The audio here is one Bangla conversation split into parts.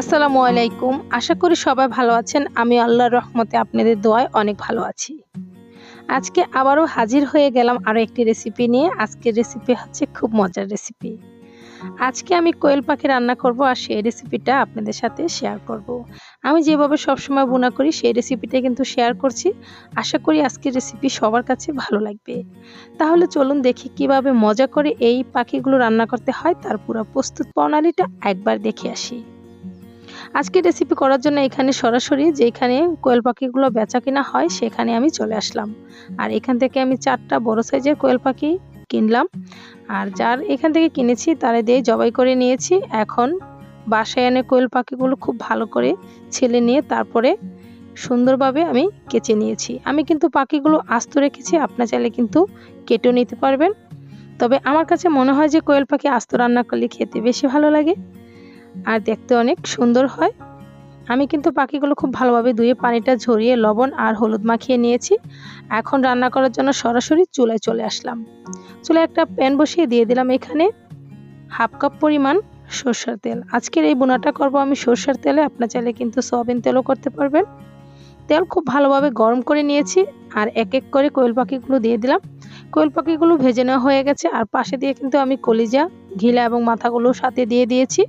আসসালামু আলাইকুম। আশা করি সবাই ভালো আছেন। আমি আল্লাহর রহমতে আপনাদের দোয়ায় অনেক ভালো আছি। আজকে আবারও হাজির হয়ে গেলাম আরও একটি রেসিপি নিয়ে। আজকের রেসিপি হচ্ছে খুব মজার রেসিপি আজকে আমি কোয়েল পাখি রান্না করব আর সেই রেসিপিটা আপনাদের সাথে শেয়ার করব। আমি যেভাবে সবসময় বোনা করি, সেই রেসিপিটা কিন্তু শেয়ার করছি। আশা করি আজকের রেসিপি সবার কাছে ভালো লাগবে। তাহলে চলুন দেখি কীভাবে মজা করে এই পাখিগুলো রান্না করতে হয়। তার পুরো প্রস্তুত প্রণালীটা একবার দেখে আসি। আজকে রেসিপি করার জন্য এখানে সরাসরি যেখানে কোয়েল পাখিগুলো বেচা কিনা হয়, সেখানে আমি চলে আসলাম। আর এখান থেকে আমি চারটা বড় সাইজের কোয়েল পাখি কিনলাম। আর যার এখান থেকে কিনেছি, তারে দিয়ে জবাই করে নিয়েছি। এখন বাসায় এনে কোয়েল পাখিগুলো খুব ভালো করে ছেলে নিয়ে তারপরে সুন্দরভাবে আমি কেচে নিয়েছি। আমি কিন্তু পাখিগুলো আস্ত রেখেছি, আপনার চাইলে কিন্তু কেটেও নিতে পারবেন। তবে আমার কাছে মনে হয় যে কোয়েল পাখি আস্ত রান্না করলে খেতে বেশি ভালো লাগে। আর দেখতে অনেক সুন্দর হয়। আমি কিন্তু পাখিগুলো খুব ভালোভাবে ধুয়ে পানিটা ঝরিয়ে লবণ আর হলুদ মাখিয়ে নিয়েছি। এখন রান্না করার জন্য সরাসরি চুলায় চলে আসলাম। চুলায় একটা প্যান বসিয়ে দিয়ে দিলাম এখানে হাফ কাপ পরিমাণ সর্ষের তেল। আজকের এই বোনাটা করব আমি সর্ষের তেলে। আপনার চাইলে কিন্তু সয়াবিন তেলও করতে পারবেন। তেল খুব ভালোভাবে গরম করে নিয়েছি আর এক এক করে কোয়েল পাখিগুলো দিয়ে দিলাম। কোয়েল পাখিগুলো ভেজে নেওয়া হয়ে গেছে। আর পাশে দিয়ে কিন্তু আমি কলিজা, ঘিলা এবং মাথাগুলো সাথে দিয়ে দিয়েছি।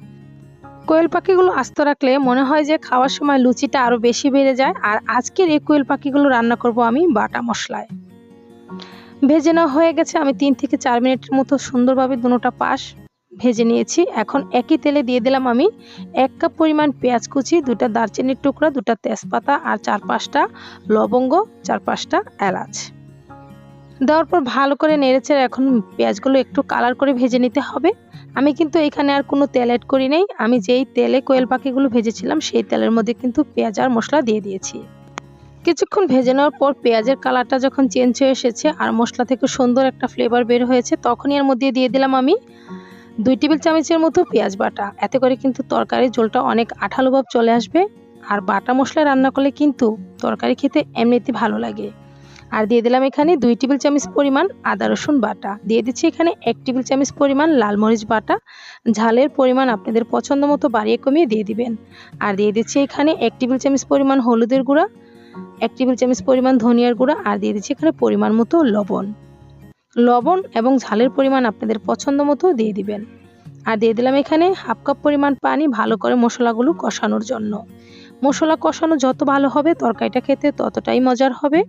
কোয়েল পাখিগুলো আস্ত রাখলে মনে হয় যে খাওয়ার সময় লুচিটা আরও বেশি বেড়ে যায়। আর আজকের এই কোয়েল পাখিগুলো রান্না করব আমি বাটা মশলায়। ভেজে নেওয়া হয়ে গেছে আমি তিন থেকে চার মিনিটের মতো সুন্দরভাবে দুটোটা পাশ ভেজে নিয়েছি। এখন একই তেলে দিয়ে দিলাম আমি এক কাপ পরিমাণ পেঁয়াজ কুচি, দুটা দারচিনির টুকরা, দুটা তেজপাতা আর চার পাঁচটা লবঙ্গ, চার পাঁচটা এলাচ। দেওয়ার পর ভালো করে নেড়েচেড়ে এখন পেঁয়াজগুলো একটু কালার করে ভেজে নিতে হবে। আমি কিন্তু এখানে আর কোনো তেল অ্যাড করি নাই। আমি যেই তেলে কোয়েল পাখিগুলো ভেজেছিলাম, সেই তেলের মধ্যে কিন্তু পেঁয়াজ আর মশলা দিয়ে দিয়েছি। কিছুক্ষণ ভেজে নেওয়ার পর পেঁয়াজের কালারটা যখন চেঞ্জ হয়ে এসেছে আর মশলা থেকে সুন্দর একটা ফ্লেভার বের হয়েছে, তখনই এর মধ্যে দিয়ে দিলাম আমি দুই টেবিল চামচের মতো পেঁয়াজ বাটা। এতে করে কিন্তু তরকারির ঝোলটা অনেক আঠালো ভাব চলে আসবে। আর বাটা মশলা রান্না করলে কিন্তু তরকারি খেতে এমনিতে ভালো লাগে। আর দিয়ে দিলাম এখানে দুই টেবিল চামচ পরিমাণ আদা রসুন বাটা। দিয়ে দিচ্ছি এখানে এক টেবিল চামচ পরিমাণ লাল মরিচ বাটা। ঝালের পরিমাণ আপনাদের পছন্দ মতো বাড়িয়ে কমিয়ে দিয়ে দিবেন। আর দিয়ে দিচ্ছি এখানে এক টেবিল চামচ পরিমাণ হলুদের গুঁড়া, এক টেবিল চামচ পরিমাণ ধনিয়ার গুঁড়া, আর দিয়ে দিচ্ছি এখানে পরিমাণ মতো লবণ। লবণ এবং ঝালের পরিমাণ আপনাদের পছন্দ মতো দিয়ে দিবেন। আর দিয়ে দিলাম এখানে হাফ কাপ পরিমাণ পানি ভালো করে মশলাগুলো কষানোর জন্য। মশলা কষানো যত ভালো হবে, তরকারিটা খেতে ততটাই মজার হবে।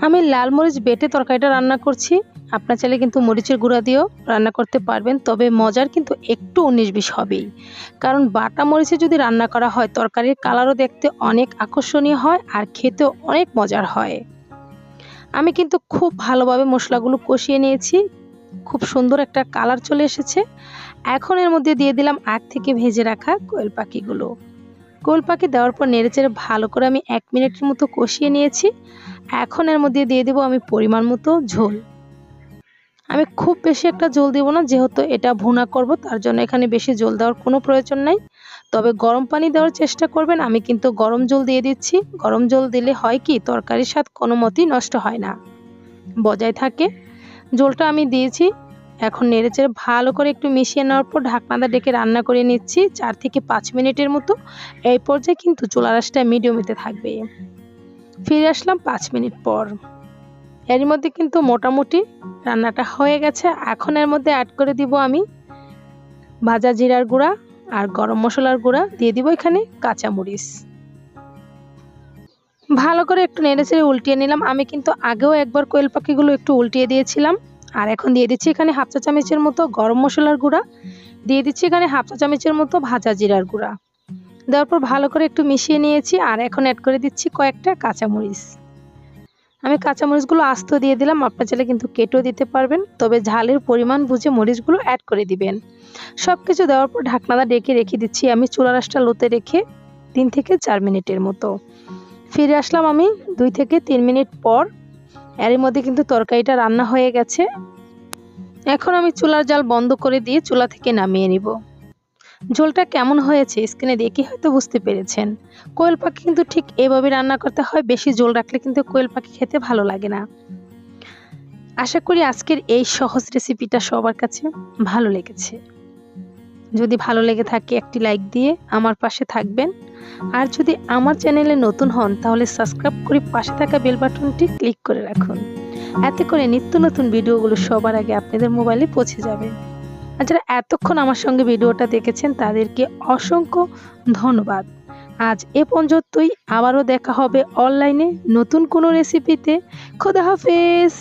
আমি লাল মরিচ বেটে তরকারিটা রান্না করছি। আপনার চাইলে কিন্তু মরিচের গুঁড়া দিয়েও রান্না করতে পারবেন, তবে মজার কিন্তু একটু উনিশ বিশ হবেই। কারণ বাটা মরিচে যদি রান্না করা হয়, তরকারির কালারও দেখতে অনেক আকর্ষণীয় হয় আর খেতেও অনেক মজার হয়। আমি কিন্তু খুব ভালোভাবে মশলাগুলো কষিয়ে নিয়েছি। খুব সুন্দর একটা কালার চলে এসেছে। এখন এর মধ্যে দিয়ে দিলাম আগ থেকে ভেজে রাখা কোয়েল পাখিগুলো। পাখি দেওয়ার পর নেড়েচেড়ে ভালো করে আমি এক মিনিটের মতো কষিয়ে নিয়েছি। এখন এর মধ্যে দিয়ে দেবো আমি পরিমাণ মতো ঝোল। আমি খুব বেশি একটা জল দেবো না, যেহেতু এটা ভুনা করব, তার জন্য এখানে বেশি জল দেওয়ার কোনো প্রয়োজন নাই। তবে গরম পানি দেওয়ার চেষ্টা করবেন, আমি কিন্তু গরম জল দিয়ে দিচ্ছি। গরম জল দিলে হয় কি, তরকারির স্বাদ কোনো মতেই নষ্ট হয় না। বজায় থাকে। জলটা আমি দিয়েছি এখন নেড়েচেড়ে ভালো করে একটু মিশিয়ে নেওয়ার পর ঢাকনাটা ডেকে রান্না করে নিচ্ছি চার থেকে পাঁচ মিনিটের মতো। এই পর্যায়ে কিন্তু চুলা মিডিয়ামেতে থাকবে। ফিরে আসলাম পাঁচ মিনিট পর। এর মধ্যে কিন্তু মোটামুটি রান্নাটা হয়ে গেছে। এখন এর মধ্যে অ্যাড করে দিব আমি ভাজা জিরার গুঁড়া আর গরম মশলার গুঁড়া। দিয়ে দিব এখানে কাঁচামরিচ। ভালো করে একটু নেড়ে চেড়ে উল্টিয়ে নিলাম। আমি কিন্তু আগেও একবার কোয়েল পাখিগুলো একটু উল্টিয়ে দিয়েছিলাম। আর এখন দিয়ে দিচ্ছি এখানে হাফ চা চামচের মতো গরম মশলার গুঁড়া। দিয়ে দিচ্ছি এখানে হাফ চা চামচের মতো ভাজা জিরার গুঁড়া। দেওয়ার পর ভালো করে একটু মিশিয়ে নিয়েছি আর এখন অ্যাড করে দিচ্ছি কয়েকটা কাঁচামরিচ। আমি কাঁচামরিচগুলো আস্ত দিয়ে দিলাম, আপনার চাইলে কিন্তু কেটেও দিতে পারবেন, তবে ঝালের পরিমাণ বুঝে মরিচগুলো অ্যাড করে দিবেন। সব কিছু দেওয়ার পর ঢাকনাটা ডেকে রেখে দিচ্ছি আমি চুলা রাসটা লোতে রেখে তিন থেকে চার মিনিটের মতো। ফিরে আসলাম আমি দুই থেকে তিন মিনিট পর এর মধ্যে কিন্তু তরকারিটা রান্না হয়ে গেছে। এখন আমি চুলার জাল বন্ধ করে দিয়ে চুলা থেকে নামিয়ে নিব। ঝোলটা কেমন হয়েছে স্ক্রিনে দেখে হয়তো বুঝতে পেরেছেন। কোয়েল পাখি কিন্তু ঠিক এভাবে রান্না করতে হয়, বেশি ঝোল রাখলে কিন্তু কোয়েল পাখি খেতে ভালো লাগে না। আশা করি আজকের এই সহজ রেসিপিটা সবার কাছে ভালো লেগেছে। যদি ভালো লেগে থাকে একটি লাইক দিয়ে আমার পাশে থাকবেন। আর যদি আমার চ্যানেলে নতুন হন, তাহলে সাবস্ক্রাইব করে পাশে থাকা বেল বাটনটি ক্লিক করে রাখুন। এতে করে নিত্য নতুন ভিডিওগুলো সবার আগে আপনাদের মোবাইলে পৌঁছে যাবে। আর যারা এতক্ষণ আমার সঙ্গে ভিডিওটা দেখেছেন, তাদেরকে অসংখ্য ধন্যবাদ। আজ এ পর্যন্তই। আবারও দেখা হবে অনলাইনে নতুন কোনো রেসিপিতে খোদা হাফেজ!